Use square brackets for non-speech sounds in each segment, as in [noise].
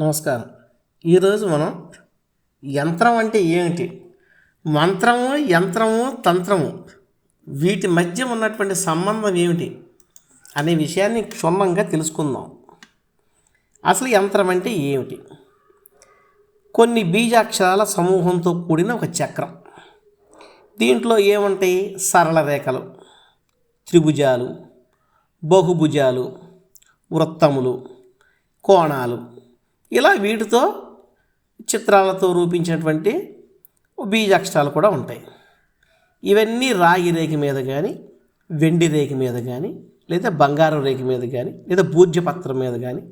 నమస్కారం. ఈరోజు మనం యంత్రం అంటే ఏమిటి? మంత్రము యంత్రము తంత్రము వీటి మధ్య ఉన్నటువంటి సంబంధం ఏమిటి? అనే విషయాన్ని క్షుణ్ణంగా తెలుసుకుందాం. అసలు యంత్రం అంటే ఏమిటి? కొన్ని బీజాక్షరాల సమూహంతో కూడిన ఒక చక్రం. దీంట్లో ఏముంటాయి? సరళ రేఖలు త్రిభుజాలు బహుభుజాలు వృత్తములు కోణాలు. ఇలా వీటితో చిత్రాలతో రూపించినటువంటి బీజాక్షరాలు కూడా ఉంటాయి. ఇవన్నీ రాగి రేఖ మీద కానీ వెండి రేఖ మీద కానీ లేదా బంగారం రేఖ మీద కానీ లేదా భూజపత్రం మీద కానీ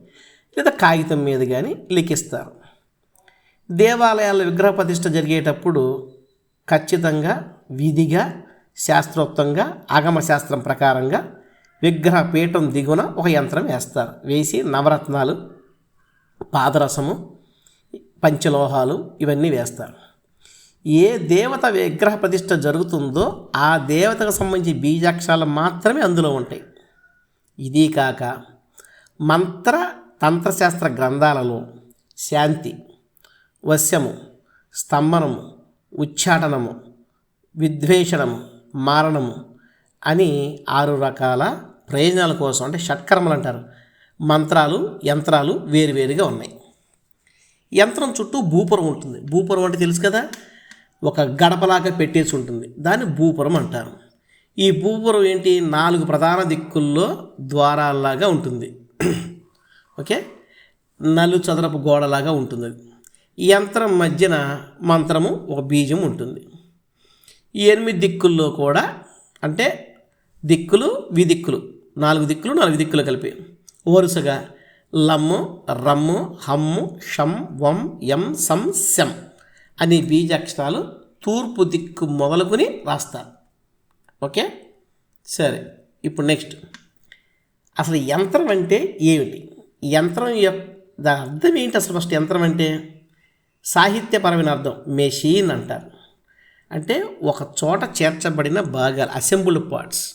లేదా కాగితం మీద కానీ లిఖిస్తారు. దేవాలయాల విగ్రహ ప్రతిష్ట జరిగేటప్పుడు ఖచ్చితంగా విధిగా శాస్త్రోక్తంగా ఆగమ శాస్త్రం ప్రకారంగా విగ్రహ పీఠం దిగున ఒక యంత్రం వేస్తారు. వేసి నవరత్నాలు పాదరసము పంచలోహాలు ఇవన్నీ వేస్తారు. ఏ దేవత విగ్రహ ప్రతిష్ట జరుగుతుందో ఆ దేవతకు సంబంధించి బీజాక్షరాలు మాత్రమే అందులో ఉంటాయి. ఇది కాక మంత్ర తంత్రశాస్త్ర గ్రంథాలలో శాంతి వశ్యము స్తంభనము ఉచ్చాటనము విద్వేషణము మారణము అని ఆరు రకాల ప్రయోజనాల కోసం అంటే షట్కర్మలు అంటారు. మంత్రాలు యంత్రాలు వేరువేరుగా ఉన్నాయి. యంత్రం చుట్టూ భూపురం ఉంటుంది. భూపురం అంటే తెలుసు కదా? ఒక గడపలాగా పెట్టేసి ఉంటుంది. దాన్ని భూపురం అంటారు. ఈ భూపురం ఏంటి? నాలుగు ప్రధాన దిక్కుల్లో ద్వారాల్లాగా ఉంటుంది. [clears throat] ఓకే? నలు చదరపు గోడలాగా ఉంటుంది. అది. యంత్రం మధ్యన మంత్రము ఒక బీజం ఉంటుంది. ఈ ఎనిమిది దిక్కుల్లో కూడా అంటే దిక్కులు విదిక్కులు నాలుగు దిక్కులు నాలుగు దిక్కులు కలిపి. వరుసగా లమ్ము రమ్ము హమ్ము షం వం యం సం శం అనే బీజాక్షరాలు తూర్పు దిక్కు మొదలుకొని రాస్తారు. ఓకే? సరే ఇప్పుడు నెక్స్ట్. అసలు యంత్రం అంటే ఏమిటి? యంత్రం దాని అర్థం ఏంటి అసలు ఫస్ట్ యంత్రం అంటే? సాహిత్యపరమైన అర్థం మెషిన్ అంటారు. అంటే ఒక చోట చేర్చబడిన భాగాలు అసెంబుల్డ్ పార్ట్స్.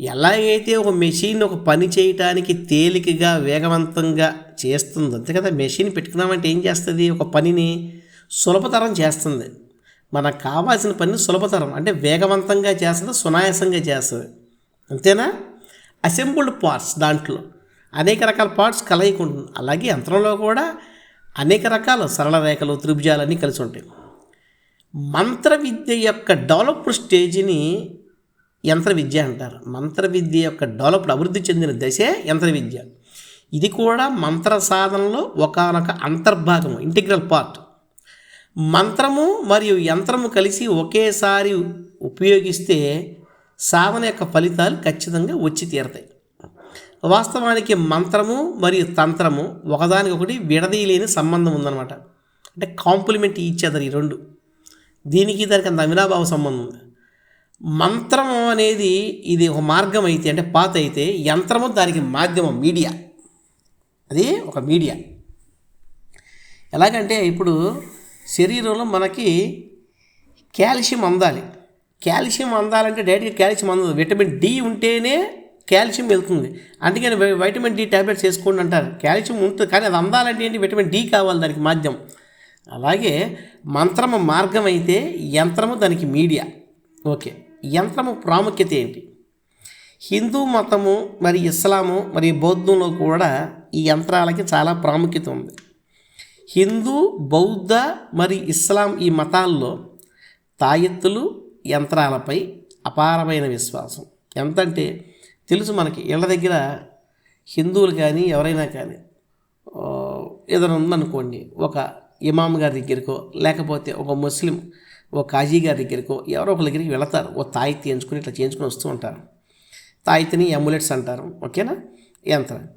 ఎలాగైతే ఒక మెషిన్ ఒక పని చేయటానికి తేలికగా వేగవంతంగా చేస్తుందో అంతే కదా? మెషిన్ పెట్టుకున్నామంటే ఏం చేస్తుంది? ఒక పనిని సులభతరం చేస్తుంది. మనకు కావాల్సిన పని సులభతరం అంటే వేగవంతంగా చేస్తుంది సునాయాసంగా చేస్తుంది. అంతేనా? అసెంబుల్డ్ పార్ట్స్ దాంట్లో అనేక రకాల పార్ట్స్ కలయిక ఉంటుంది అలాగే యంత్రంలో కూడా అనేక రకాల సరళ రేఖలు త్రిభుజాలన్నీ కలిసి ఉంటాయి. మంత్ర విద్య యొక్క డెవలప్డ్ స్టేజ్ని యంత్ర విద్య అంటారు. మంత్ర విద్య యొక్క డెవలప్డ్ అభివృద్ధి చెందిన దశే యంత్ర విద్య ఇది కూడా మంత్ర సాధనలో ఒకనొక అంతర్భాగం ఇంటిగ్రల్ పార్ట్. మంత్రము మరియు యంత్రము కలిసి ఒకేసారి ఉపయోగిస్తే సాధన యొక్క ఫలితాలు ఖచ్చితంగా వచ్చి తీరతాయి. వాస్తవానికి మంత్రము మరియు తంత్రము ఒకదానికొకటి విడదీయలేని సంబంధం ఉందన్నమాట. అంటే కాంప్లిమెంట్ ఇచ్చేదారు ఈ రెండు. దీనికి దానికి అంత అవినాభావ సంబంధం ఉంది. మంత్రం అనేది ఇది ఒక మార్గం అయితే అంటే పాత అయితే యంత్రము దానికి మాధ్యమం మీడియా. అది ఒక మీడియా. ఎలాగంటే ఇప్పుడు శరీరంలో మనకి కాల్షియం అందాలి. కాల్షియం అందాలంటే డైరెక్ట్గా కాల్షియం అందదు. విటమిన్ డి ఉంటేనే కాల్షియం వెళ్తుంది. అందుకని విటమిన్ వైటమిన్ డి ట్యాబ్లెట్స్ వేసుకోండి అంటారు. కాల్షియం ఉంటుంది కానీ అది అందాలంటే ఏంటి? విటమిన్ డి కావాలి దానికి మాధ్యమం. అలాగే మంత్రము మార్గం అయితే యంత్రము దానికి మీడియా. ఓకే. యంత్రము ప్రాముఖ్యత ఏంటి? హిందూ మతము మరి ఇస్లాము మరి బౌద్ధంలో కూడా ఈ యంత్రాలకి చాలా ప్రాముఖ్యత ఉంది. హిందూ బౌద్ధ మరి ఇస్లాం ఈ మతాల్లో తాయెత్తులు యంత్రాలపై అపారమైన విశ్వాసం. ఎంతంటే తెలుసు మనకి ఇళ్ళ దగ్గర హిందువులు కానీ ఎవరైనా కానీ ఏదైనా ఉందనుకోండి ఒక ఇమాం గారి దగ్గరికో లేకపోతే ఒక ముస్లిం ఓ కాజీ గారి దగ్గరికో ఎవరో ఒకరి దగ్గరికి వెళతారు. ఓ తాయితీ ఎంచుకుని ఇట్లా చేయించుకుని వస్తూ ఉంటారు. తాయితీని అమ్యులెట్స్ అంటారు. ఓకేనా? యంత్రం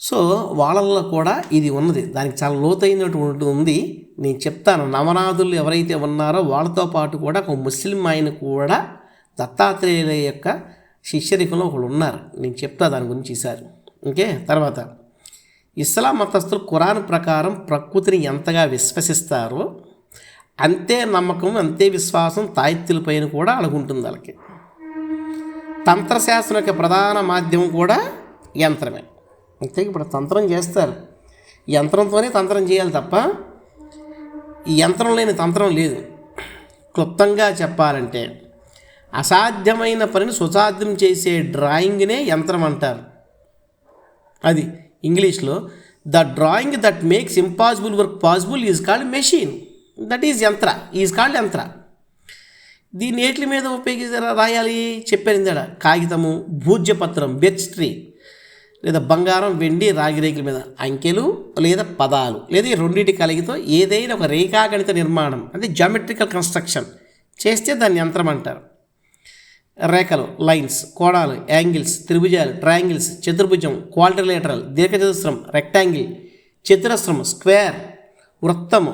సో వాళ్ళల్లో కూడా ఇది ఉన్నది. దానికి చాలా లోతైనటువంటి ఉంది. నేను చెప్తాను. నవనాథులు ఎవరైతే ఉన్నారో వాళ్ళతో పాటు కూడా ఒక ముస్లిం ఆయన కూడా దత్తాత్రేయుల యొక్క శిష్యరికంలో ఒకళ్ళు ఉన్నారు. నేను చెప్తా దాని గురించి ఈసారి. ఓకే? తర్వాత. ఇస్లాం మతస్థులు ఖురాన్ ప్రకారం ప్రకృతిని ఎంతగా విశ్వసిస్తారో అంతే నమ్మకం అంతే విశ్వాసం తాయిత్తులపైన కూడా అడుగుంటుంది వాళ్ళకి. తంత్రశాస్త్రం యొక్క ప్రధాన మాధ్యమం కూడా యంత్రమే. అంతే ఇప్పుడు తంత్రం చేస్తారు. యంత్రంతోనే తంత్రం చేయాలి తప్ప ఈ యంత్రం లేని తంత్రం లేదు. క్లుప్తంగా చెప్పాలంటే అసాధ్యమైన పనిని సుసాధ్యం చేసే డ్రాయింగ్నే యంత్రం అంటారు. అది ఇంగ్లీష్లో the drawing that makes impossible work possible is called machine. That is yantra is called yantra. దీన్ని ఏట్ల మీద ఉపయోగించారా రాయాలి చెప్పాను ఇందాడ. కాగితము భూజ్యపత్రం బెర్చ్ ట్రీ లేదా బంగారం వెండి రాగి రేకుల మీద అంకెలు లేదా పదాలు లేదా ఈ రెండింటి కలిగితో ఏదైనా ఒక రేఖాగణిత నిర్మాణం అంటే జామెట్రికల్ కన్స్ట్రక్షన్ చేస్తే దాన్ని యంత్రం అంటారు. రేఖలు లైన్స్ కోణాలు యాంగిల్స్ త్రిభుజాలు ట్రయాంగిల్స్ చతుర్భుజం క్వాలిటరేటరల్ దీర్ఘచతుస్రం రెక్టాంగిల్ చతురస్రం స్క్వేర్ వృత్తము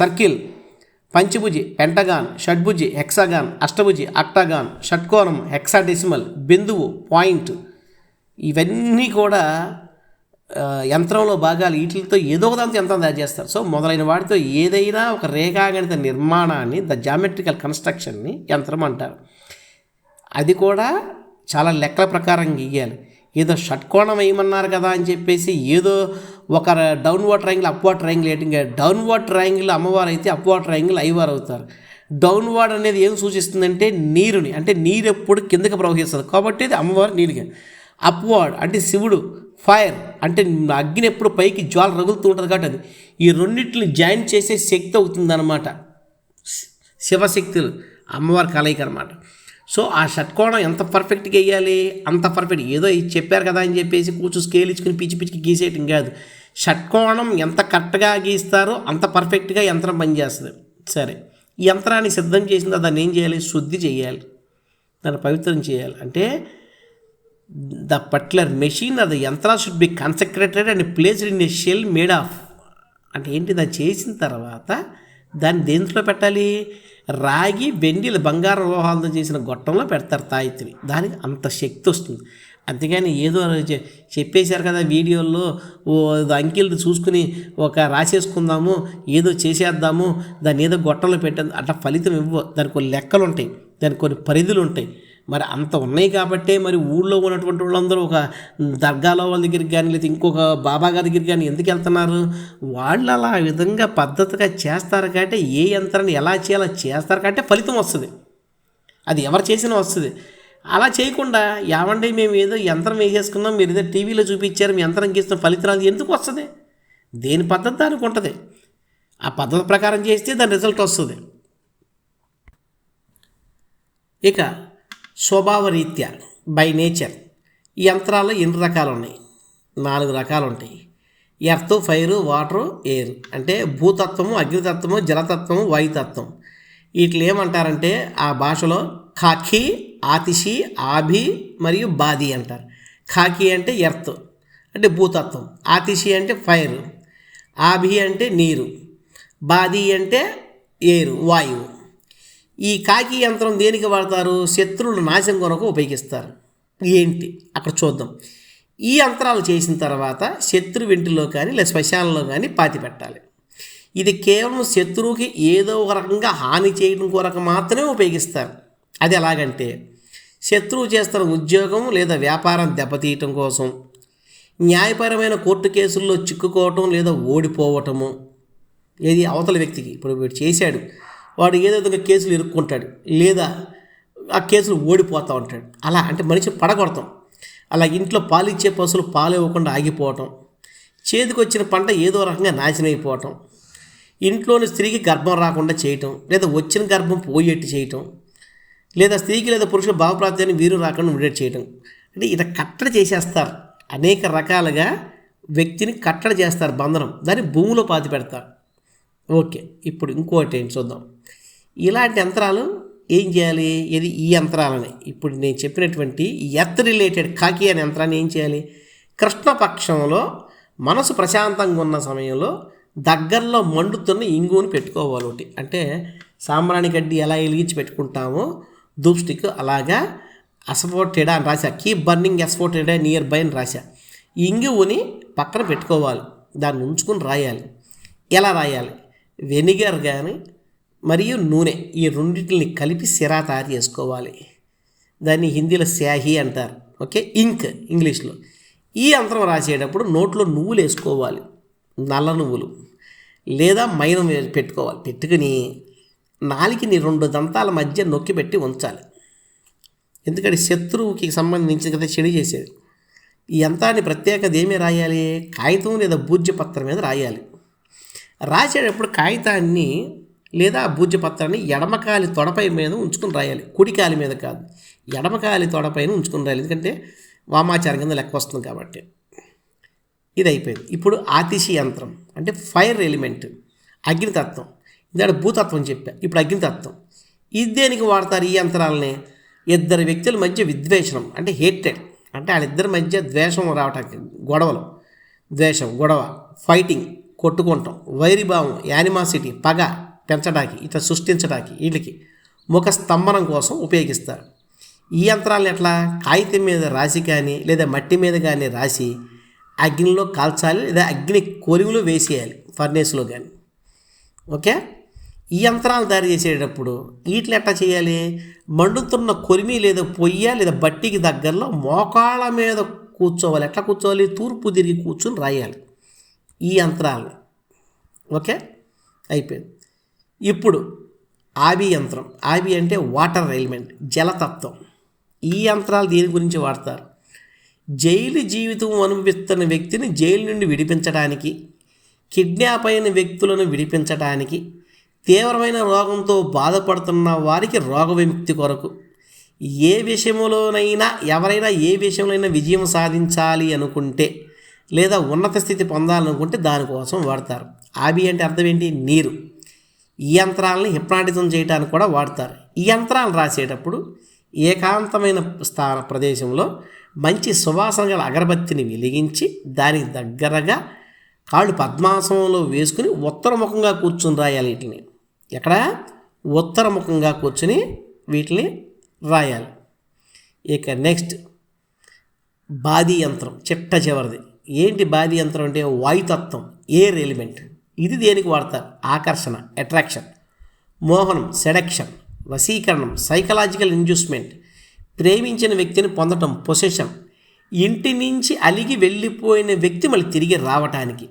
సర్కిల్ పంచభుజి పెంటగాన్ షడ్భుజి హెక్సాగాన్ అష్టభుజి అక్టాగాన్ షట్కోణం హెక్సాడెసిమల్ బిందువు పాయింట్. ఇవన్నీ కూడా యంత్రంలో భాగాలు వీటితో ఏదో ఒక దాంతో యంత్రం తయారు చేస్తారు. సో మొదలైన వాటితో ఏదైనా ఒక రేఖాగణిత నిర్మాణాన్ని ద జామెట్రికల్ కన్స్ట్రక్షన్ని యంత్రం అంటారు. అది కూడా చాలా లెక్కల ప్రకారం గీయాలి. ఏదో షట్కోణం వేయమన్నారు కదా అని చెప్పేసి ఏదో ఒక డౌన్వర్డ్ ట్రయాంగిల్ అప్వర్డ్ ట్రయాంగిల్ వేయటం డౌన్వర్డ్ ట్రయాంగిల్ అమ్మవారు అయితే అప్వర్డ్ ట్రయాంగిల్ అయ్యవారు అవుతారు. డౌన్వర్డ్ అనేది ఏం సూచిస్తుందంటే నీరుని అంటే నీరు ఎప్పుడు కిందకి ప్రవహిస్తుంది. కాబట్టి అది అమ్మవారు నీరుగా. అప్వర్డ్ అంటే శివుడు ఫైర్ అంటే అగ్ని ఎప్పుడు పైకి జ్వాల రగులుతూ ఉంటుంది కాబట్టి అది. ఈ రెండింటిని జాయిన్ చేసే శక్తి అవుతుందన్నమాట. శివశక్తులు అమ్మవారి కలయిక అనమాట సో ఆ షట్కోణం ఎంత పర్ఫెక్ట్గా వేయాలి? అంత పర్ఫెక్ట్ ఏదో ఇది చెప్పారు కదా అని చెప్పేసి కూర్చు స్కేల్ ఇచ్చుకుని పిచ్చి పిచ్చికి గీసేయటం కాదు. షట్కోణం ఎంత కరెక్ట్గా గీస్తారో అంత పర్ఫెక్ట్గా యంత్రం పనిచేస్తుంది. సరే. ఈ యంత్రాన్ని సిద్ధం చేసిన తర్వాత దాన్ని ఏం చేయాలి? శుద్ధి చేయాలి. దాన్ని పవిత్రం చేయాలి. అంటే ద పర్టికులర్ మెషిన్ అది yantra should be consecrated and placed in a shell made of అంటే ఏంటి? దాన్ని చేసిన తర్వాత దాన్ని దేంట్లో పెట్టాలి? రాగి వెండిలు బంగార లోహాలతో చేసిన గొట్టంలో పెడతారు తాయిత్రి. దానికి అంత శక్తి వస్తుంది. అంతేగాని ఏదో చెప్పేశారు కదా వీడియోల్లో ఓ అంకిల్ని చూసుకుని ఒక రాసేసుకుందాము ఏదో చేసేద్దాము దాన్ని ఏదో గొట్టంలో పెట్టేది అట్లా ఫలితం ఇవ్వ దానికి కొన్ని లెక్కలు ఉంటాయి దానికి కొన్ని పరిధులు ఉంటాయి మరి అంత ఉన్నాయి కాబట్టే మరి ఊళ్ళో ఉన్నటువంటి వాళ్ళందరూ ఒక దర్గాలో వాళ్ళ దగ్గరికి కానీ లేదా ఇంకొక బాబా గారి దగ్గరికి కానీ ఎందుకు వెళ్తున్నారు? వాళ్ళు అలా ఆ విధంగా పద్ధతిగా చేస్తారు కాబట్టి ఏ యంత్రాన్ని ఎలా చేయాలో చేస్తారు కాబట్టి ఫలితం వస్తుంది. అది ఎవరు చేసినా వస్తుంది. అలా చేయకుండా యావండి మేము ఏదో యంత్రం వేసేసుకున్నాం మీరు ఏదో టీవీలో చూపించారు మీ యంత్రం గీస్తున్న ఫలితాలు ఎందుకు వస్తుంది? దేని పద్ధతి దానికి ఉంటుంది. ఆ పద్ధతి ప్రకారం చేస్తే దాని రిజల్ట్ వస్తుంది. ఇక స్వభావరీత్యా బై నేచర్ ఈ యంత్రాల్లో ఎన్ని రకాలు ఉన్నాయి నాలుగు రకాలు ఉంటాయి ఎర్త్ ఫైర్ వాటర్ ఎయిర్ అంటే భూతత్వము అగ్నితత్వము జలతత్వము వాయుతత్వం. వీటిని ఏమంటారంటే ఆ భాషలో ఖాఖీ ఆతిషి ఆభి మరియు బాది అంటారు. ఖాకీ అంటే ఎర్త్ అంటే భూతత్వం. ఆతిషి అంటే ఫైర్ ఆభి అంటే నీరు బాది అంటే ఎయిర్ వాయువు. ఈ కాకి యంత్రం దేనికి వాడతారు? శత్రువులు నాశనం కొరకు ఉపయోగిస్తారు. ఏంటి? అక్కడ చూద్దాం. ఈ యంత్రాలు చేసిన తర్వాత శత్రు ఇంటిలో కానీ లేదా శ్మశానంలో కానీ పాతి పెట్టాలి. ఇది కేవలం శత్రువుకి ఏదో ఒక రకంగా హాని చేయడం కొరకు మాత్రమే ఉపయోగిస్తారు. అది ఎలాగంటే శత్రువు చేస్తున్న ఉద్యోగం లేదా వ్యాపారం దెబ్బతీయటం కోసం న్యాయపరమైన కోర్టు కేసుల్లో చిక్కుకోవటం లేదా ఓడిపోవటము. ఏది? అవతల వ్యక్తికి. ఇప్పుడు వీడు చేశాడు. వాడు ఏదో విధంగా కేసులు ఇరుక్కుంటాడు. లేదా ఆ కేసులు ఓడిపోతూ ఉంటాడు. అలా అంటే మనిషి పడగొడతాం. అలా ఇంట్లో పాలిచ్చే పశువులు పాలు ఇవ్వకుండా ఆగిపోవటం. చేతికి వచ్చిన పంట ఏదో రకంగా నాశనం అయిపోవటం. ఇంట్లోని స్త్రీకి గర్భం రాకుండా చేయటం. లేదా వచ్చిన గర్భం పోయేట్టు చేయటం. లేదా స్త్రీకి లేదా పురుషుల భావప్రాప్తిని వీరు రాకుండా ఉండేట్టు చేయటం. అంటే ఇలా కట్టడి చేసేస్తారు. అనేక రకాలుగా వ్యక్తిని కట్టడి చేస్తారు బంధనం. దాన్ని భూమిలో పాతి పెడతారు ఓకే. ఇప్పుడు ఇంకోటి ఏంటి చూద్దాం. ఇలాంటి యంత్రాలు ఏం చేయాలి? ఇది ఈ యంత్రాలని. ఇప్పుడు నేను చెప్పినటువంటి ఎత్ రిలేటెడ్ కాకి అనే యంత్రాన్ని ఏం చేయాలి? కృష్ణపక్షంలో మనసు ప్రశాంతంగా ఉన్న సమయంలో దగ్గరలో మండుతున్న ఇంగుని పెట్టుకోవాలి ఒకటి. అంటే సాంబ్రాణి గడ్డి ఎలా వెలిగించి పెట్టుకుంటామో ధూప్ స్టిక్ అలాగా అసఫోటెడా అని రాశా. Keep burning asafoetida near by అని రాశా. ఈ ఇంగుని పక్కన పెట్టుకోవాలి. దాన్ని ఉంచుకుని రాయాలి. ఎలా రాయాలి? వెనిగర్ కానీ మరియు నూనె ఈ రెండింటిని కలిపి సిరా తయారు చేసుకోవాలి. దాన్ని హిందీలో శాహి అంటారు. ఓకే? ఇంక్ ఇంగ్లీష్లో. ఈ యంత్రం రాసేటప్పుడు నోట్లో నువ్వులు వేసుకోవాలి. నల్ల నువ్వులు. లేదా మైనం పెట్టుకోవాలి. పెట్టుకుని నాలికని రెండు దంతాల మధ్య నొక్కి పెట్టి ఉంచాలి. ఎందుకంటే శత్రువుకి సంబంధించిన కదా చెడు చేసేది. ఈ యంత్రాన్ని ప్రత్యేకత ఏమి రాయాలి? కాగితం లేదా బూర్జపత్రం మీద రాయాలి. రాసేటప్పుడు కాగితాన్ని లేదా భూజ్యపత్రాన్ని ఎడమకాలి తొడపై మీద ఉంచుకుని రాయాలి. కుడికాలి మీద కాదు. ఎడమకాలి తొడపైన ఉంచుకుని రాయాలి. ఎందుకంటే వామాచారం కింద లెక్క వస్తుంది కాబట్టి. ఇది అయిపోయింది. ఇప్పుడు ఆతిశి యంత్రం అంటే ఫైర్ ఎలిమెంట్. అగ్నితత్వం. ఇందాడు భూతత్వం చెప్పా. ఇప్పుడు అగ్నితత్వం. ఇది దేనికి వాడతారు ఈ యంత్రాలని? ఇద్దరు వ్యక్తుల మధ్య విద్వేషణం అంటే హేటెడ్ అంటే వాళ్ళిద్దరి మధ్య ద్వేషం రావటానికి గొడవలు. ద్వేషం గొడవ ఫైటింగ్ కొట్టుకుంటాం. వైరిభావం యానిమాసిటీ పగ. పెంచడానికి ఇట్లా సృష్టించడానికి వీళ్ళకి ముఖ స్తంభనం కోసం ఉపయోగిస్తారు. ఈ యంత్రాలను ఎట్లా? కాగితం మీద రాసి కానీ లేదా మట్టి మీద కానీ రాసి అగ్నిలో కాల్చాలి లేదా అగ్ని కొలిమిలో వేసేయాలి ఫర్నేస్లో కానీ. ఓకే? ఈ యంత్రాలు తయారు చేసేటప్పుడు వీటిని ఎట్లా చేయాలి? మండుతున్న కొలిమి లేదా పొయ్య లేదా బట్టికి దగ్గరలో మోకాళ్ళ మీద కూర్చోవాలి. ఎట్లా కూర్చోవాలి? తూర్పు తిరిగి కూర్చొని రాయాలి ఈ యంత్రాలని ఓకే? అయిపోయింది. ఇప్పుడు ఆవి యంత్రం. ఆబి అంటే వాటర్ ఎలిమెంట్ జలతత్వం ఈ యంత్రాలు దీని గురించి వాడతారు? జైలు జీవితం అనుభవిస్తున్న వ్యక్తిని జైలు నుండి విడిపించడానికి కిడ్నాప్ అయిన వ్యక్తులను విడిపించడానికి తీవ్రమైన రోగంతో బాధపడుతున్న వారికి రోగ విముక్తి కొరకు ఏ విషయంలోనైనా ఎవరైనా ఏ విషయంలోనైనా విజయం సాధించాలి అనుకుంటే లేదా ఉన్నత స్థితి పొందాలనుకుంటే దానికోసం వాడతారు. ఆబి అంటే అర్థం ఏంటి? నీరు. ఈ యంత్రాలని హిప్నాటిజం చేయడానికి కూడా వాడతారు. ఈ యంత్రాలు రాసేటప్పుడు ఏకాంతమైన స్థాన ప్రదేశంలో మంచి సువాసన గల అగరబత్తిని వెలిగించి దానికి దగ్గరగా కాళ్ళు పద్మాసనంలో వేసుకుని ఉత్తరముఖంగా కూర్చుని రాయాలి వీటిని. ఎక్కడ? ఉత్తరముఖంగా కూర్చుని వీటిని రాయాలి. ఇక నెక్స్ట్ బాదీ యంత్రం చిట్ట చివరిది. ఏంటి బాదీ యంత్రం అంటే వాయుతత్వం ఎయిర్ ఎలిమెంట్. ఇది దేనికి వాడతారు? ఆకర్షణ అట్రాక్షన్ మోహనం సెడక్షన్ వశీకరణం సైకలాజికల్ ఇండ్యూస్మెంట్ ప్రేమించిన వ్యక్తిని పొందటం పొసెషన్ ఇంటి నుంచి అలిగి వెళ్ళిపోయిన వ్యక్తి మళ్ళీ తిరిగి రావటానికి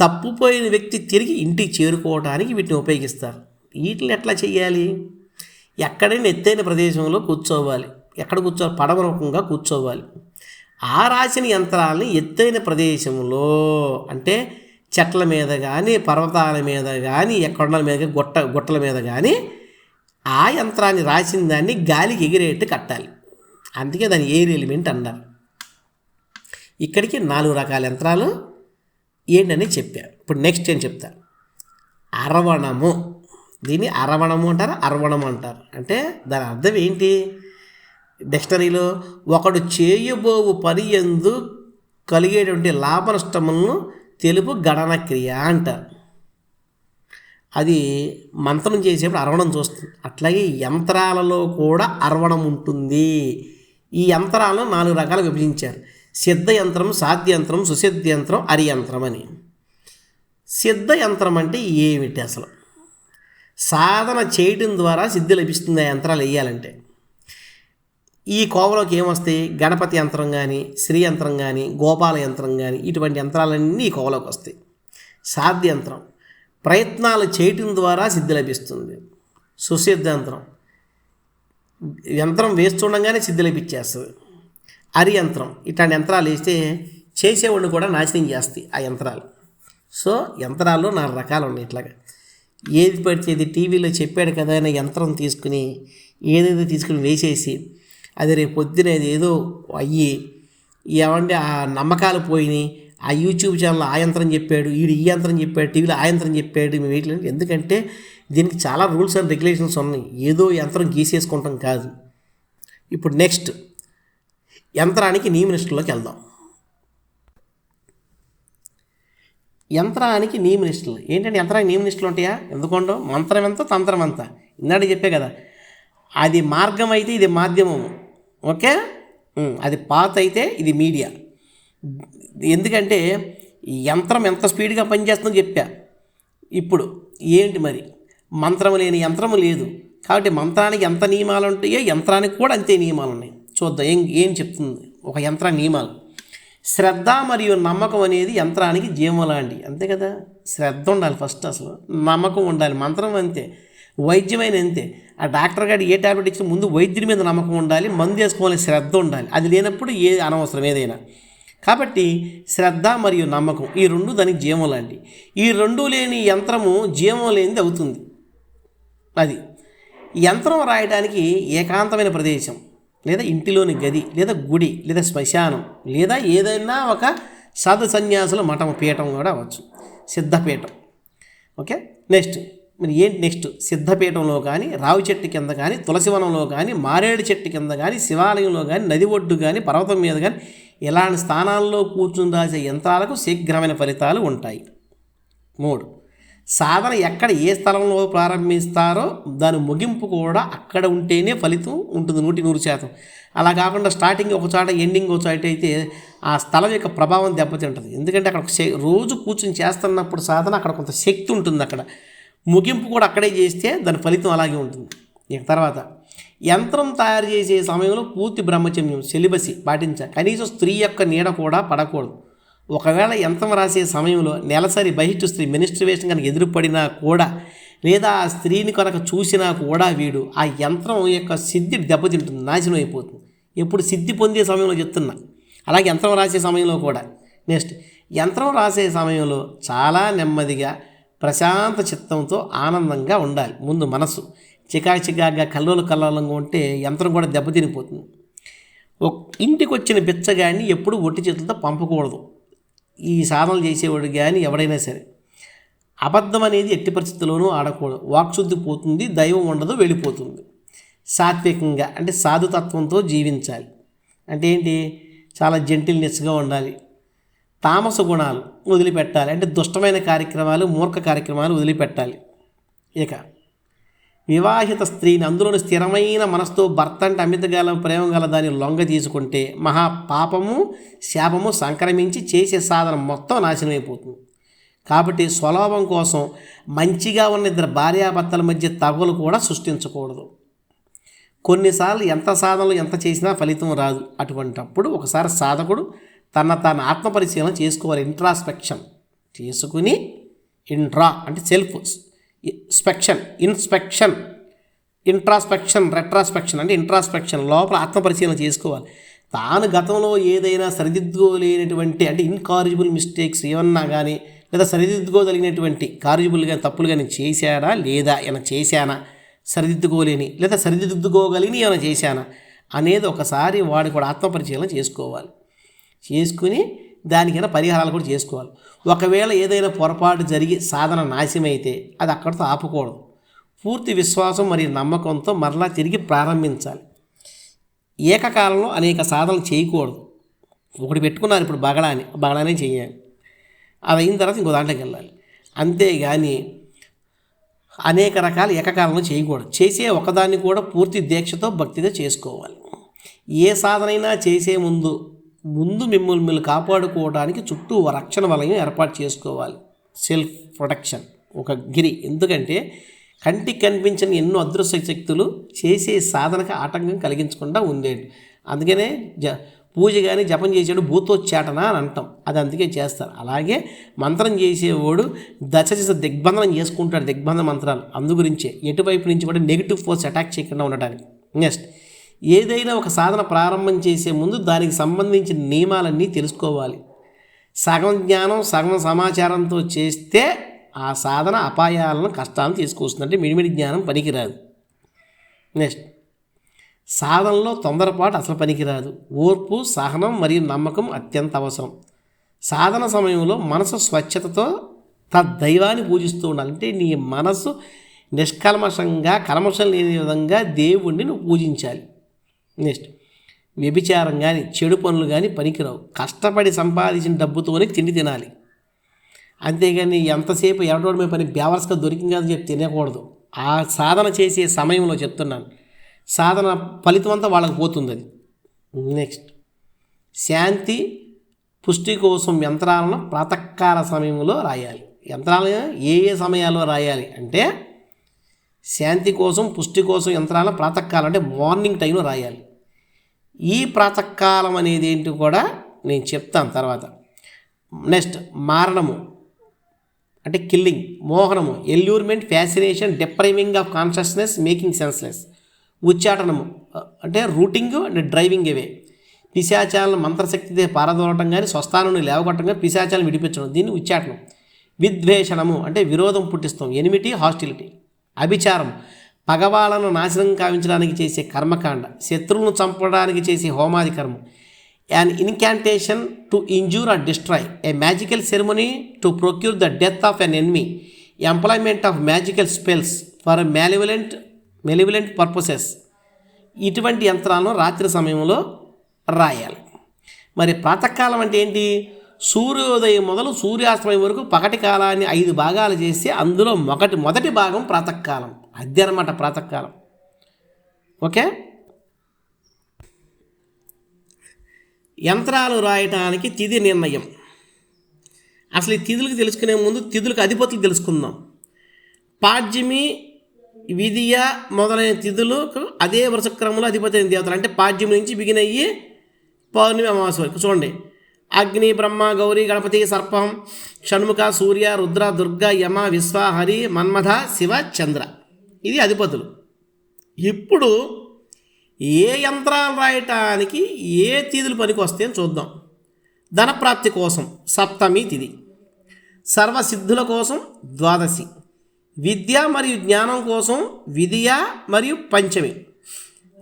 తప్పుపోయిన వ్యక్తి తిరిగి ఇంటికి చేరుకోవడానికి వీటిని ఉపయోగిస్తారు. వీటిని ఎట్లా చేయాలి ఎక్కడైనా ఎత్తైన ప్రదేశంలో కూర్చోవాలి. ఎక్కడ కూర్చోవాలి పడమరముఖంగా కూర్చోవాలి. ఆ రాసిన యంత్రాలని ఎత్తైన ప్రదేశంలో అంటే చెట్ల మీద కానీ పర్వతాల మీద కానీ ఎక్కడున్న మీద గుట్ట గుట్టల మీద కానీ ఆ యంత్రాన్ని రాసిన దాన్ని గాలికి ఎగిరేట్టు కట్టాలి. అందుకే దాని ఎయిర్ ఎలిమెంట్ అన్నారు. ఇక్కడికి నాలుగు రకాల యంత్రాలు ఏంటని చెప్పారు. ఇప్పుడు నెక్స్ట్ ఏం చెప్తా అరవణము. దీన్ని అరవణము అంటారు అరవణము అంటారు. అంటే దాని అర్థం ఏంటి? డిక్షనరీలో ఒకడు చేయబోవు పని ఎందు కలిగేటువంటి లాభ నష్టములను తెలుపు గణన క్రియ అంటారు. అది మంత్రం చేసేప్పుడు అరవడం చూస్తుంది. అట్లాగే యంత్రాలలో కూడా అరవడం ఉంటుంది. ఈ యంత్రాలను నాలుగు రకాలు విభజించారు. సిద్ధ యంత్రం సాధ్య యంత్రం సుసిద్ధ యంత్రం అరి యంత్రం అని. సిద్ధ యంత్రం అంటే ఏమిటి అసలు? సాధన చేయటం ద్వారా సిద్ధి లభిస్తుంది ఆ యంత్రాలు వేయాలంటే. ఈ కోవలోకి ఏమొస్తాయి? గణపతి యంత్రం కానీ శ్రీ యంత్రం కానీ గోపాల యంత్రం కానీ ఇటువంటి యంత్రాలన్నీ ఈ కోవలోకి వస్తాయి. సాధ్య యంత్రం. ప్రయత్నాలు చేయటం ద్వారా సిద్ధి లభిస్తుంది. సుసిద్ధ యంత్రం. యంత్రం వేస్తుండగానే సిద్ధి లభించేస్తుంది అరి యంత్రం. ఇట్లాంటి యంత్రాలు వేస్తే చేసేవాడిని కూడా నాశనం చేస్తాయి ఆ యంత్రాలు. సో యంత్రాల్లో నాలుగు రకాలు ఉన్నాయి ఇట్లాగా. ఏది పడితే ఇది టీవీలో చెప్పాడు కదా అనే యంత్రం తీసుకుని ఏదేదో తీసుకుని వేసేసి అది రేపు పొద్దున ఏదో అయ్యి ఏమంటే ఆ నమ్మకాలు పోయినాయి ఆ యూట్యూబ్ ఛానల్ ఆ యంత్రం చెప్పాడు వీడు ఈ యంత్రం చెప్పాడు టీవీలో ఆ యంత్రం చెప్పాడు మేము వీటిలో ఎందుకంటే దీనికి చాలా రూల్స్ అండ్ రెగ్యులేషన్స్ ఉన్నాయి. ఏదో యంత్రం గీసేసుకుంటాం కాదు. ఇప్పుడు నెక్స్ట్ యంత్రానికి నియమనిష్టలోకి వెళ్దాం. యంత్రానికి నియమనిష్టలు ఏంటంటే యంత్రానికి నియమనిష్టలు ఉంటాయా? ఎందుకుంటాం మంత్రం ఎంత? తంత్రం ఎంత? ఇందాక చెప్పే కదా. అది మార్గం అయితే ఇది మాధ్యమము. ఓకే? అది పాత అయితే ఇది మీడియా. ఎందుకంటే ఈ యంత్రం ఎంత స్పీడ్గా పనిచేస్తుందో చెప్పా. ఇప్పుడు ఏంటి మరి? మంత్రము లేని యంత్రము లేదు. కాబట్టి మంత్రానికి ఎంత నియమాలు ఉంటాయో యంత్రానికి కూడా అంతే నియమాలు ఉన్నాయి. చూద్దాం ఏం ఏం చెప్తుంది? ఒక యంత్ర నియమాలు. శ్రద్ధ మరియు నమ్మకం అనేది యంత్రానికి జీవం లాంటి అంతే కదా? శ్రద్ధ ఉండాలి ఫస్ట్ అసలు. నమ్మకం ఉండాలి. మంత్రం అంతే. వైద్యమైన అంతే ఆ డాక్టర్ గారు ఏ టాబ్లెట్ ఇచ్చిన ముందు వైద్యుడి మీద నమ్మకం ఉండాలి మందు వేసుకోవాలి శ్రద్ధ ఉండాలి. అది లేనప్పుడు ఏ అనవసరం ఏదైనా. కాబట్టి శ్రద్ధ మరియు నమ్మకం ఈ రెండు దానికి జీవం లాంటి ఈ రెండు లేని యంత్రము జీవం లేనిది అవుతుంది. అది యంత్రం రాయడానికి ఏకాంతమైన ప్రదేశం లేదా ఇంటిలోని గది లేదా గుడి లేదా శ్మశానం లేదా ఏదైనా ఒక సాధు సన్యాసుల మఠం పీఠం కూడా అవ్వచ్చు. సిద్ధపీఠం. ఓకే? నెక్స్ట్. మరి ఏంటి నెక్స్ట్? సిద్ధపీఠంలో కానీ రావి చెట్టు కింద కానీ తులసివనంలో కానీ మారేడు చెట్టు కింద కానీ శివాలయంలో కానీ నది ఒడ్డు కానీ పర్వతం మీద కానీ ఇలాంటి స్థానాల్లో కూర్చుని రాసే యంత్రాలకు శీఘ్రమైన ఫలితాలు ఉంటాయి. మూడు. సాధన ఎక్కడ ఏ స్థలంలో ప్రారంభిస్తారో దాని ముగింపు కూడా అక్కడ ఉంటేనే ఫలితం ఉంటుంది నూటి నూరు శాతం. అలా కాకుండా స్టార్టింగ్ ఒక చోట ఎండింగ్ ఒక చోట అయితే ఆ స్థలం యొక్క ప్రభావం దెబ్బతింటుంది. ఎందుకంటే అక్కడ ఒక రోజు కూర్చుని చేస్తున్నప్పుడు సాధన అక్కడ కొంత శక్తి ఉంటుంది అక్కడ. ముగింపు కూడా అక్కడే చేస్తే దాని ఫలితం అలాగే ఉంటుంది. ఇక తర్వాత యంత్రం తయారు చేసే సమయంలో పూర్తి బ్రహ్మచర్యం సెలిబసి పాటించాలి. కనీసం స్త్రీ యొక్క నీడ కూడా పడకూడదు. ఒకవేళ యంత్రం రాసే సమయంలో నెలసరి బహిష్టు స్త్రీ మినిస్ట్రివేషన్ కనుక ఎదురుపడినా కూడా లేదా ఆ స్త్రీని కనుక చూసినా కూడా వీడు ఆ యంత్రం యొక్క సిద్ధి దెబ్బతింటుంది నాశనం అయిపోతుంది. ఎప్పుడు సిద్ధి పొందే సమయంలో చెప్తున్నా. అలాగే యంత్రం రాసే సమయంలో కూడా. నెక్స్ట్ యంత్రం రాసే సమయంలో చాలా నెమ్మదిగా ప్రశాంత చిత్తంతో ఆనందంగా ఉండాలి. ముందు మనసు చికాకు చికాగా కల్లోలు కల్లోలంగా ఉంటే యంత్రం కూడా దెబ్బతినిపోతుంది. ఇంటికి వచ్చిన బిచ్చగాని ఎప్పుడు ఒట్టి చేతులతో పంపకూడదు. ఈ సాధనలు చేసేవాడు కానీ ఎవడైనా సరే. అబద్ధం అనేది ఎట్టి పరిస్థితుల్లోనూ ఆడకూడదు. వాక్శుద్ధి పోతుంది దైవం ఉండదు వెళ్ళిపోతుంది. సాత్వికంగా అంటే సాధుతత్వంతో జీవించాలి. అంటే ఏంటి? చాలా జెంటిల్నెస్గా ఉండాలి. తామస గుణాలు వదిలిపెట్టాలి. అంటే దుష్టమైన కార్యక్రమాలు మూర్ఖ కార్యక్రమాలు వదిలిపెట్టాలి. ఇక వివాహిత స్త్రీని అందులోని స్థిరమైన మనసుతో భర్త అంటే అమితగాల ప్రేమ గల దాన్ని లొంగ తీసుకుంటే మహా పాపము శాపము సంక్రమించి చేసే సాధన మొత్తం నాశనమైపోతుంది. కాబట్టి స్వలాభం కోసం మంచిగా ఉన్న ఇద్దరు భార్యాభర్తల మధ్య తగులు కూడా సృష్టించకూడదు. కొన్నిసార్లు ఎంత సాధనలు ఎంత చేసినా ఫలితం రాదు. అటువంటప్పుడు ఒకసారి సాధకుడు తన తాను ఆత్మపరిశీలన చేసుకోవాలి. ఇంట్రాస్పెక్షన్ చేసుకుని ఇంట్రా అంటే self spection inspection introspection retrospection అంటే ఇంట్రాస్పెక్షన్ లోపల ఆత్మపరిశీలన చేసుకోవాలి. తాను గతంలో ఏదైనా సరిదిద్దుకోలేనటువంటి అంటే ఇన్కారిజిబుల్ మిస్టేక్స్ ఏమన్నా కానీ లేదా సరిదిద్దుకోగలిగినటువంటి కారిజిబుల్ కానీ తప్పులు కానీ చేశాడా లేదా? ఏమైనా చేశానా? సరిదిద్దుకోలేని లేదా సరిదిద్దుకోగలిగిన ఏమైనా చేశానా? అనేది ఒకసారి వాడు కూడా ఆత్మపరిచయం చేసుకోవాలి. చేసుకుని దానికైనా పరిహారాలు కూడా చేసుకోవాలి. ఒకవేళ ఏదైనా పొరపాటు జరిగి సాధన నాశమైతే అది అక్కడితో ఆపకూడదు. పూర్తి విశ్వాసం మరియు నమ్మకంతో మరలా తిరిగి ప్రారంభించాలి. ఏకకాలంలో అనేక సాధనలు చేయకూడదు. ఒకటి పెట్టుకున్నారు ఇప్పుడు బగడాని బగడానే చేయాలి. అది అయిన తర్వాత ఇంకో దాంట్లోకి వెళ్ళాలి. అంతేగాని అనేక రకాల ఏకకాలంలో చేయకూడదు. చేసే ఒకదాన్ని కూడా పూర్తి దీక్షతో భక్తితో చేసుకోవాలి. ఏ సాధనైనా చేసే ముందు ముందు మిమ్మల్ని మిమ్మల్ని కాపాడుకోవడానికి చుట్టూ రక్షణ వలయం ఏర్పాటు చేసుకోవాలి. సెల్ఫ్ ప్రొటెక్షన్ ఒక గిరి. ఎందుకంటే కంటికి కనిపించని ఎన్నో అదృశ్య శక్తులు చేసే సాధనకు ఆటంకం కలిగించకుండా ఉండేది అందుకనే జ పూజ కానీ జపం చేసేవాడు భూతోచ్చాటన అని అంటాం. అది అందుకే చేస్తారు. అలాగే మంత్రం చేసేవాడు దశ దశ దిగ్బంధనం చేసుకుంటాడు. దిగ్బంధన మంత్రాలు. అందు గురించే. ఎటువైపు నుంచి కూడా నెగిటివ్ ఫోర్స్ అటాక్ చేయకుండా ఉండటానికి. నెక్స్ట్ ఏదైనా ఒక సాధన ప్రారంభం చేసే ముందు దానికి సంబంధించిన నియమాలన్నీ తెలుసుకోవాలి. సగం జ్ఞానం సగం సమాచారంతో చేస్తే ఆ సాధన అపాయాలను కష్టాలను తీసుకొస్తుంది అంటే మిడిమిడి జ్ఞానం పనికిరాదు. నెక్స్ట్. సాధనలో తొందరపాటు అసలు పనికిరాదు. ఓర్పు సహనం మరియు నమ్మకం అత్యంత అవసరం. సాధన సమయంలో మనసు స్వచ్ఛతతో తద్దైవాన్ని పూజిస్తూ ఉండాలి అంటే నీ మనసు నిష్కల్మషంగా కల్మషం లేని విధంగా దేవుణ్ణి నువ్వు పూజించాలి. నెక్స్ట్. వ్యభిచారం కానీ చెడు పనులు కానీ పనికిరావు. కష్టపడి సంపాదించిన డబ్బుతోనే తిండి తినాలి. అంతేగాని ఎంతసేపు ఎవడోడు మీద పని బ్యావర్స్గా దొరికింది అని చెప్పి తినకూడదు. ఆ సాధన చేసే సమయంలో చెప్తున్నాను. సాధన ఫలితం అంతా వాళ్ళకి పోతుంది అది నెక్స్ట్. శాంతి పుష్టి కోసం యంత్రాలను ప్రాతకాల సమయంలో రాయాలి. యంత్రాలను ఏ ఏ సమయాల్లో రాయాలి అంటే శాంతి కోసం పుష్టి కోసం యంత్రాలను ప్రాతకాలం అంటే మార్నింగ్ టైంలో రాయాలి. ఈ ప్రాతకాలం అనేది ఏంటి కూడా నేను చెప్తాను తర్వాత. నెక్స్ట్ మారణము అంటే killing మోహనము allurement fascination depriving of consciousness making senseless ఉచ్చాటనము అంటే రూటింగ్ అండ్ డ్రైవింగ్ అవే పిశాచాలను మంత్రశక్తితో పారదోలటం కానీ స్వస్థానం లేవగొట్టడం కానీ పిశాచాలను విడిపించడం దీన్ని ఉచ్చాటనం. విద్వేషణము అంటే విరోధం పుట్టిస్తాం ఎనిమిటీ హాస్టిలిటీ అభిచారం పగవాళ్ళను నాశనం కావించడానికి చేసే కర్మకాండ శత్రువులను చంపడానికి చేసే హోమాది కర్మ. An incantation to injure or destroy a magical ceremony to procure the death of an enemy employment of magical spells for malevolent malevolent purposes ఇటువంటి యంత్రాలను రాత్రి సమయంలో రాయాలి. మరి ప్రాతకాలం అంటే ఏంటి? సూర్యోదయం మొదలు సూర్యాస్తమయం వరకు పగటి కాలాన్ని ఐదు భాగాలు చేసి అందులో మొదటి మొదటి భాగం ప్రాతకాలం. అదే అనమాట ప్రాతకాలం. ఓకే? యంత్రాలు రాయటానికి తిథి నిర్ణయం. అసలు ఈ తిథులకు తెలుసుకునే ముందు తిథులకు అధిపతులు తెలుసుకుందాం. పాడ్యమి విధియ మొదలైన తిథులకు అదే వరుస క్రమంలో అధిపతి అయిన దేవతలు. అంటే పాడ్యం నుంచి బిగిన్ అయ్యి పౌర్ణమి అమావాస్య వరకు. చూడండి. అగ్ని బ్రహ్మ గౌరీ గణపతి సర్పం షణ్ముఖ సూర్య రుద్ర దుర్గ యమ విశ్వ హరి మన్మథ శివ చంద్ర. ఇది అధిపతులు. ఇప్పుడు ఏ యంత్రాలు రాయటానికి ఏ తిథులు పనికి వస్తాయని చూద్దాం. ధనప్రాప్తి కోసం సప్తమి తిథి సర్వసిద్ధుల కోసం ద్వాదశి విద్య మరియు జ్ఞానం కోసం విద్య మరియు పంచమి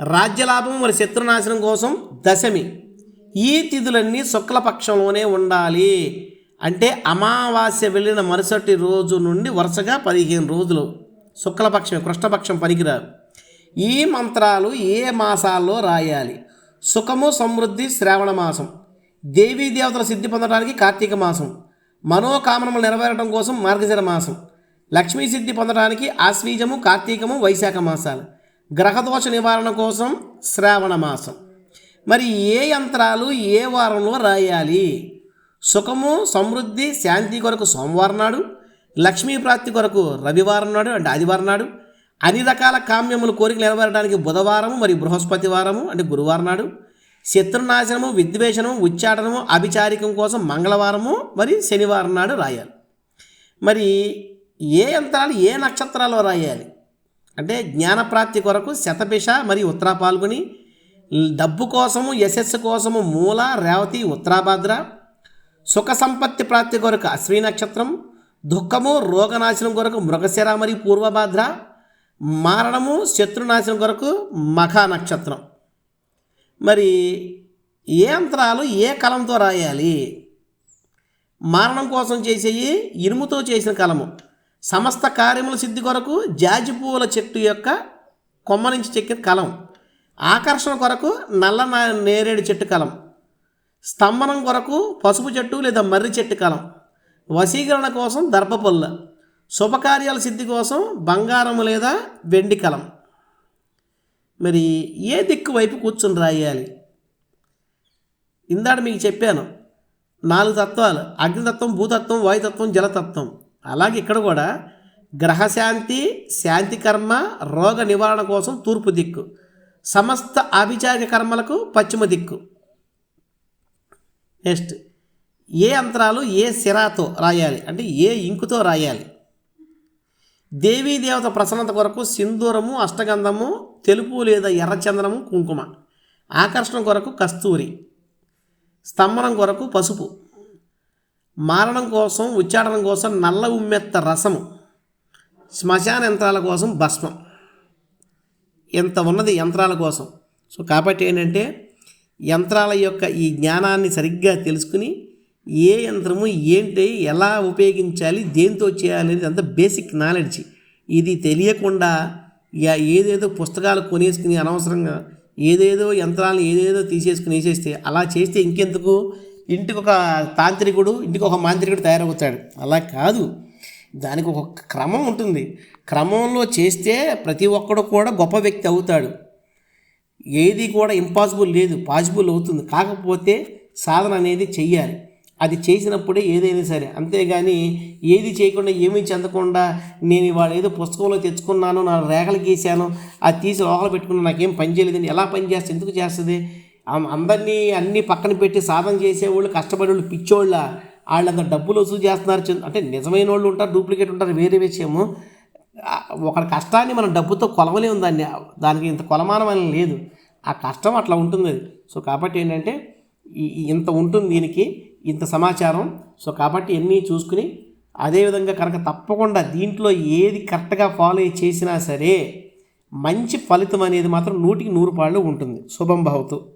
రాజ్యలాభం మరియు శత్రునాశనం కోసం దశమి. ఈ తిథులన్నీ శుక్లపక్షంలోనే ఉండాలి. అంటే అమావాస్య వెళ్ళిన మరుసటి రోజు నుండి వరుసగా పదిహేను రోజులు. శుక్లపక్షం కృష్ణపక్షం పనికిరారు. ఈ మంత్రాలు ఏ మాసాల్లో రాయాలి? సుఖము సమృద్ధి శ్రావణ మాసం. దేవీ దేవతల సిద్ధి పొందడానికి కార్తీక మాసం. మనోకామనములు నెరవేరడం కోసం మార్గశిర మాసం. లక్ష్మీ సిద్ధి పొందడానికి ఆశ్వీజము కార్తీకము వైశాఖ మాసాలు. గ్రహదోష నివారణ కోసం శ్రావణ మాసం. మరి ఏ యంత్రాలు ఏ వారంలో రాయాలి? సుఖము సమృద్ధి శాంతి కొరకు సోమవారం నాడు లక్ష్మీ ప్రాప్తి కొరకు రవివారం నాడు అంటే ఆదివారం నాడు అన్ని రకాల కామ్యములు కోరికలు నెరవేరడానికి బుధవారము మరియు బృహస్పతి వారము అంటే గురువారం నాడు శత్రునాశనము విద్వేషణము ఉచ్చాటనము అభిచారికం కోసం మంగళవారము మరి శనివారం నాడు రాయాలి. మరి ఏ యంత్రాలు ఏ నక్షత్రాల్లో రాయాలి? అంటే జ్ఞానప్రాప్తి కొరకు శతపిష మరియు ఉత్తరా పాల్గొని డబ్బు కోసము యశస్సు కోసము మూల రేవతి ఉత్తరాభద్ర సుఖ సంపత్తి ప్రాప్తి కొరకు అశ్వీ నక్షత్రం దుఃఖము రోగనాశనం కొరకు మృగశిర మరియు పూర్వభాద్ర మారణము శత్రునాశనం కొరకు మఖా నక్షత్రం మరి ఏ యంత్రాలు ఏ కలంతో రాయాలి? మారణం కోసం చేసేవి ఇనుముతో చేసిన కలము. సమస్త కార్యముల సిద్ధి కొరకు జాజిపూల చెట్టు యొక్క కొమ్మ నుంచి చెక్కిన కలం. ఆకర్షణ కొరకు నల్ల నా- నేరేడు చెట్టు కలం. స్తంభనం కొరకు పసుపు చెట్టు లేదా మర్రి చెట్టు కలం. వశీకరణ కోసం దర్పపుల్ల శుభకార్యాల సిద్ధి కోసం బంగారం లేదా వెండి కలం. మరి ఏ దిక్కు వైపు కూర్చుని రాయాలి? ఇందాడ మీకు చెప్పాను నాలుగు తత్వాలు అగ్నితత్వం భూతత్వం వాయుతత్వం జలతత్వం. అలాగే ఇక్కడ కూడా గ్రహశాంతి శాంతి కర్మ రోగ నివారణ కోసం తూర్పు దిక్కు. సమస్త ఆభిచారిక కర్మలకు పశ్చిమ దిక్కు. నెక్స్ట్ ఏ యంత్రాలు ఏ సిరాతో రాయాలి? అంటే ఏ ఇంకుతో రాయాలి? దేవీ దేవత ప్రసన్నత కొరకు సింధూరము అష్టగంధము తెలుపు లేదా ఎర్రచందనము కుంకుమ. ఆకర్షణ కొరకు కస్తూరి. స్తంభనం కొరకు పసుపు. మారణం కోసం ఉచ్చారణం కోసం నల్ల ఉమ్మెత్త రసము. శ్మశాన యంత్రాల కోసం భస్మం. ఎంత ఉన్నది యంత్రాల కోసం? సో కాబట్టి ఏంటంటే యంత్రాల యొక్క ఈ జ్ఞానాన్ని సరిగ్గా తెలుసుకుని ఏ యంత్రము ఏంటి ఎలా ఉపయోగించాలి దేంతో చేయాలి అనేది అంత బేసిక్ నాలెడ్జ్ ఇది తెలియకుండా ఇక ఏదేదో పుస్తకాలు కొనేసుకుని అనవసరంగా ఏదేదో యంత్రాలను ఏదేదో తీసేసుకుని వేసేస్తే అలా చేస్తే ఇంకెందుకు? ఇంటికి ఒక తాంత్రికుడు ఇంటికి ఒక మాంత్రికుడు తయారవుతాడు. అలా కాదు. దానికి ఒక క్రమం ఉంటుంది. క్రమంలో చేస్తే ప్రతి ఒక్కడు కూడా గొప్ప వ్యక్తి అవుతాడు. ఏది కూడా ఇంపాసిబుల్ లేదు పాసిబుల్ అవుతుంది. కాకపోతే సాధన అనేది చెయ్యాలి. అది చేసినప్పుడే ఏదైనా సరే. అంతేగాని ఏది చేయకుండా ఏమీ చెందకుండా నేను ఇవాళ ఏదో పుస్తకంలో తెచ్చుకున్నాను నా రేఖలు గీశాను అది తీసి లోపల పెట్టుకున్నా నాకేం పని చేయలేదండి. ఎలా పని చేస్తే ఎందుకు చేస్తుంది? అందరినీ అన్ని పక్కన పెట్టి సాధన చేసేవాళ్ళు కష్టపడే వాళ్ళు పిచ్చోళ్ళ. వాళ్ళంత డబ్బులు వసూలు చేస్తున్నారు. అంటే నిజమైన వాళ్ళు ఉంటారు డూప్లికేట్ ఉంటారు వేరే విషయము. ఆ, ఒకరి కష్టాన్ని మనం డబ్బుతో కొలవలేము దాన్ని. దానికి ఇంత కొలమానం అని లేదు. ఆ కష్టం అట్లా ఉంటుంది. అది సో కాబట్టి ఏంటంటే ఇంత ఉంటుంది దీనికి. ఇంత సమాచారం. సో కాబట్టి అన్నీ చూసుకుని అదేవిధంగా కనుక తప్పకుండా దీంట్లో ఏది కరెక్ట్గా ఫాలో చేసినా సరే మంచి ఫలితం అనేది మాత్రం నూటికి నూరు పాళ్ళు ఉంటుంది. శుభం భవతు.